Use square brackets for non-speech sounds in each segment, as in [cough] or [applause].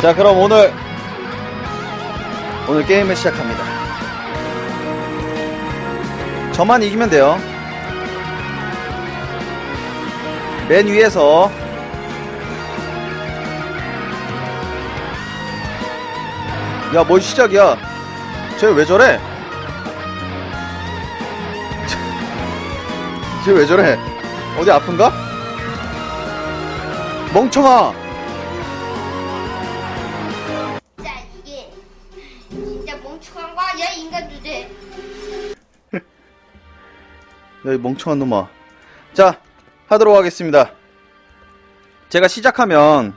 자, 그럼 오늘 오늘 게임을 시작합니다. 저만 이기면 돼요. 맨 위에서 야, 뭘 시작이야? 쟤 왜 저래? 쟤 왜 저래? 어디 아픈가? 멍청아! 야, 이 멍청한 놈아. 자, 하도록 하겠습니다. 제가 시작하면,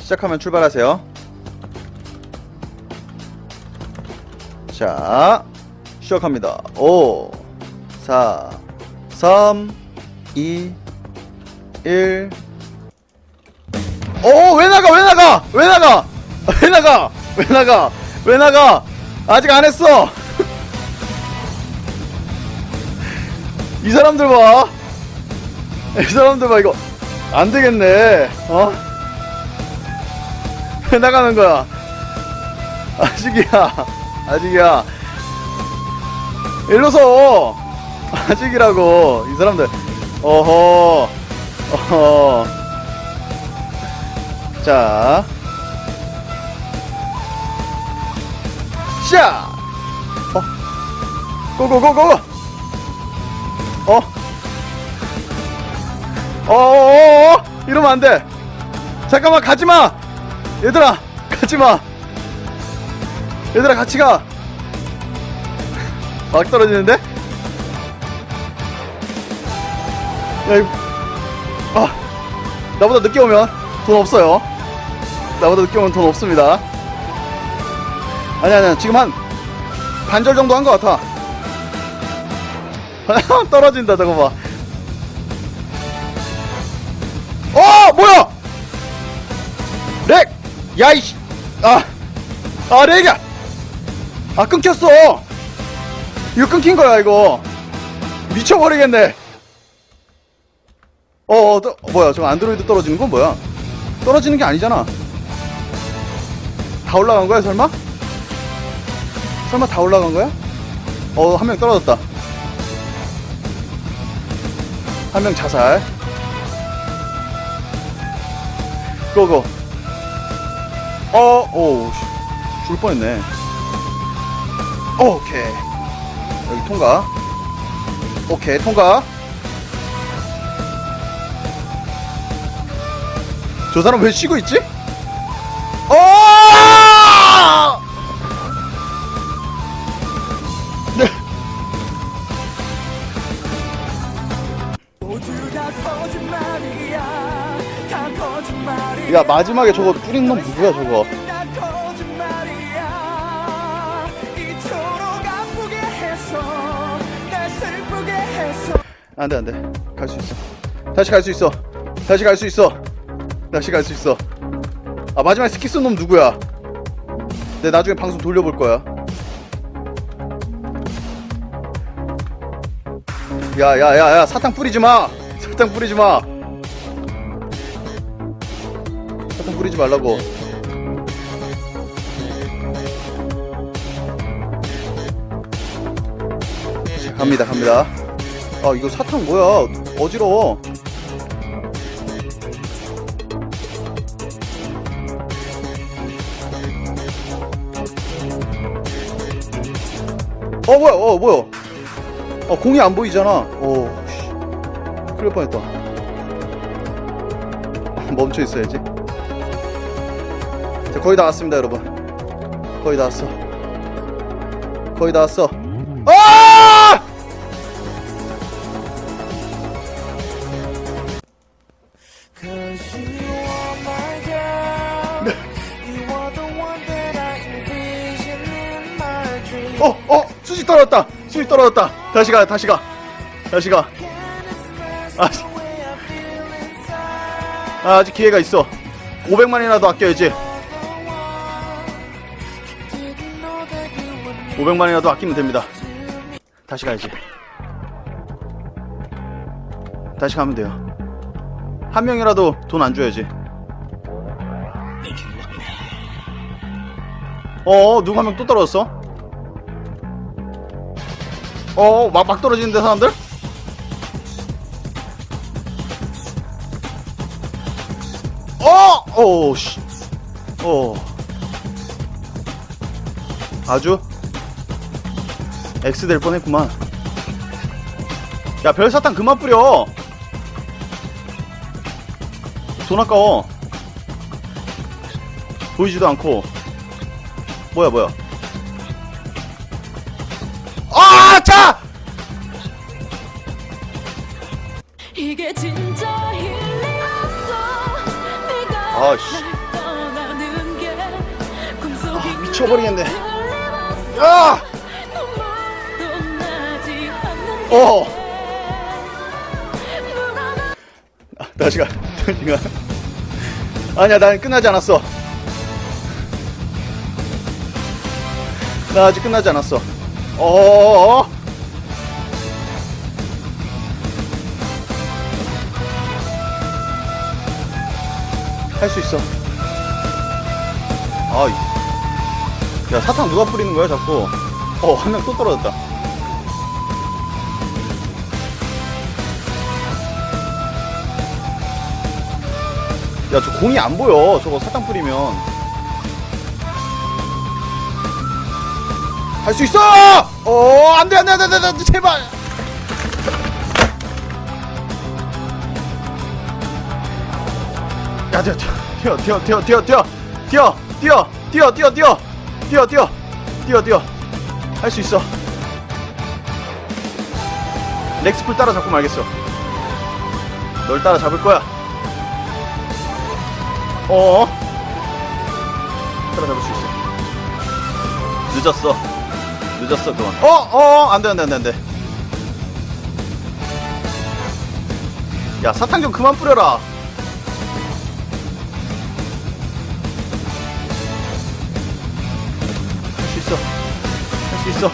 시작하면 출발하세요. 자, 시작합니다. 5, 4, 3, 2, 1. 오, 왜 나가, 왜 나가, 왜 나가, [laughs] 왜 나가, 왜 나가, 왜 나가, 아직 안 했어. 이 사람들 봐. 이 사람들 봐, 이거. 안 되겠네. 어? 왜 [laughs] 나가는 거야? 아직이야. 아직이야. 일로서. 아직이라고. 이 사람들. 어허. 어허. 자. 자. 어. 고고고고. 어어어어 이러면 안 돼. 잠깐만 가지 마. 얘들아 가지 마. 얘들아 같이 가. [laughs] 막 떨어지는데? 야 이거 아 나보다 늦게 오면 돈 없어요. 나보다 늦게 오면 돈 없습니다. 아니 아니 지금 한 반절 정도 한 것 같아. [laughs] 떨어진다 저거 봐. 야이씨! 아! 아 렉이야! 아 끊겼어! 이거 끊긴 거야 이거. 미쳐버리겠네. 어, 어 떠- 뭐야 저거 안드로이드 떨어지는 건 뭐야? 떨어지는 게 아니잖아. 다 올라간 거야 설마? 설마 다 올라간 거야? 어 한 명 떨어졌다. 한 명 자살. 고고. 어, 오, 씨, 죽을 뻔했네. 오케이. 여기 통과. 오케이, 통과. 저 사람 왜 쉬고 있지? 어! 네. 야, 마지막에 저거 뿌린 놈 누구야, 저거? 안 돼, 안 돼. 갈 수 있어. 다시 갈 수 있어. 다시 갈 수 있어. 다시 갈 수 있어. 아, 마지막에 스키 쓴 놈 누구야? 내 나중에 방송 돌려볼 거야. 야, 야, 야, 야, 사탕 뿌리지 마! 사탕 뿌리지 마! 사탕 뿌리지 말라고. 자, 갑니다, 갑니다. 아, 이거 사탕 뭐야? 어지러워. 어 뭐야? 어 뭐야? 어 공이 안 보이잖아. 어 씨. 큰일 날 뻔했다. [laughs] 멈춰 있어야지. 자 거의 다 왔습니다 여러분. 거의 다 왔어. 거의 다 왔어 어, 어, 수지 떨어졌다. 수지 떨어졌다. 다시 가, 다시 가. 다시 가. 아, 아, 아직 기회가 있어. 500만이라도 아껴야지. Didn't know that you would 500만이라도 아끼면 됩니다. 다시 가야지. 다시 가면 돼요. 한 명이라도 돈 안 줘야지. 어, 누구 한 명 또 떨어졌어? 어, 막, 막 떨어지는데, 사람들? 어! 어, 씨. 어. 아주 X 될 뻔했구만. 야, 별사탕 그만 뿌려. 돈 아까워. 보이지도 않고. 뭐야, 뭐야. 아씨. 아, 아, 미쳐버리겠네. 아! 아! 어! 아, 다시 가. 아니야 난 끝나지 않았어. 나 아직 끝나지 않았어. 어어어? 할 수 있어. 아이. 야, 사탕 누가 뿌리는 거야, 자꾸. 어, 한 명 또 떨어졌다. 야, 저 공이 안 보여. 저거 사탕 뿌리면. 할 수 있어! 어, 안 돼, 안 돼, 안 돼, 안 돼, 안 돼, 제발! 야, 뛰어, 뛰어, 뛰어, 뛰어, 뛰어, 뛰어, 뛰어, 뛰어, 뛰어, 뛰어, 뛰어, 뛰어, 뛰어, 뛰어. 할 수 있어. 렉스풀 따라잡고 말겠어. 널 따라잡을 거야. 어? 따라잡을 수 있어. 늦었어. 늦었어, 그건. 어, 어, 안 돼, 안 돼, 안 돼, 안 돼. 야, 사탕 좀 그만 뿌려라. 있어. 할 수 있어.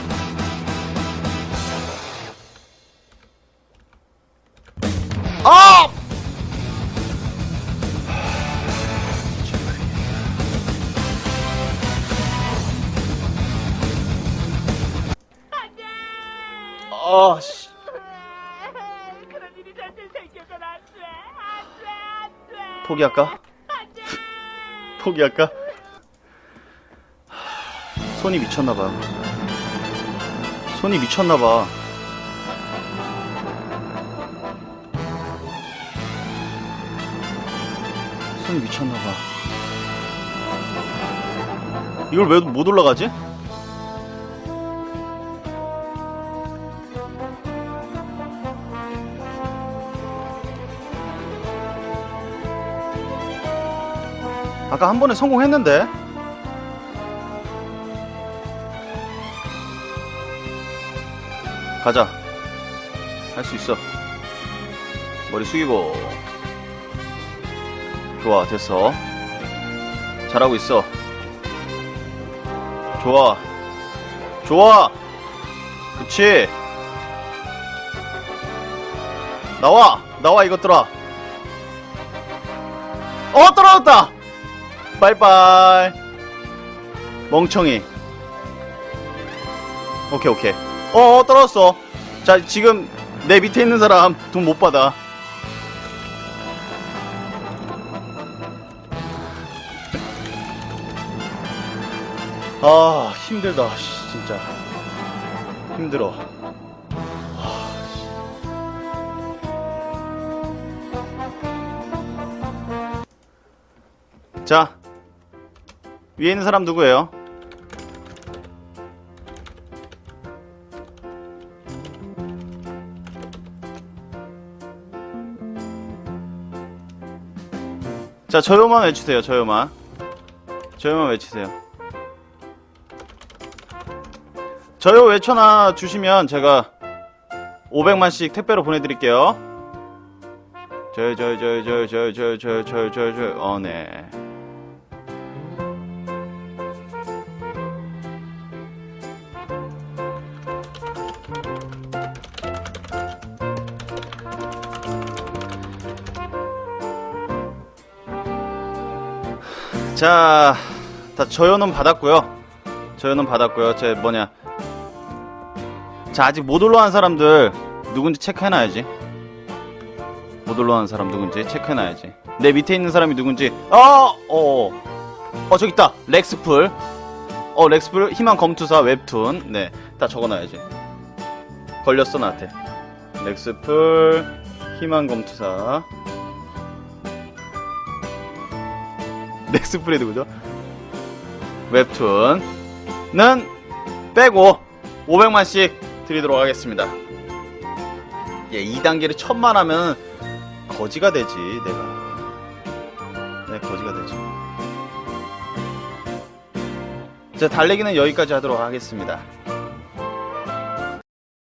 아! 아, 씨. 그런 일이 절대 생겨선 안 돼. 안 돼, 안 돼. 포기할까? 포기할까? 하, 손이 미쳤나봐. 손이 미쳤나봐. 손이 미쳤나봐. 이걸 왜 못 올라가지? 아까 한 번에 성공했는데? 가자. 할 수 있어. 머리 숙이고. 좋아, 됐어. 잘하고 있어. 좋아. 좋아! 그치? 나와! 나와, 이것들아! 어, 떨어졌다! 빠이빠이. 멍청이. 오케이, 오케이. 어, 어, 떨어졌어. 자, 지금 내 밑에 있는 사람 돈 못 받아. 아, 힘들다, 씨, 진짜. 힘들어. 자, 위에 있는 사람 누구예요? 자, 저요만 외치세요, 저요만. 저요만 외치세요. 저요 외쳐놔 주시면 제가 500만씩 택배로 보내드릴게요. 저요, 저요, 저요, 저요, 저요, 저요, 저요, 저요, 저요, 저요, 어, 네. 자, 다 저요는 받았고요. 저는 받았고요. 제 뭐냐. 자, 아직 못 올라간 사람들 누군지 체크해놔야지. 못 올라간 사람 누군지 체크해놔야지. 내 밑에 있는 사람이 누군지. 어, 어, 어, 어 저기 있다. 렉스풀. 어, 렉스풀 희망 검투사 웹툰. 네, 다 적어놔야지. 걸렸어 나한테. 렉스풀 희망 검투사. 렉스풀이 누구죠? 웹툰은 빼고 500만씩 드리도록 하겠습니다. 예, 2단계를 천만 하면 거지가 되지, 내가. 네, 거지가 되지. 자, 달래기는 여기까지 하도록 하겠습니다.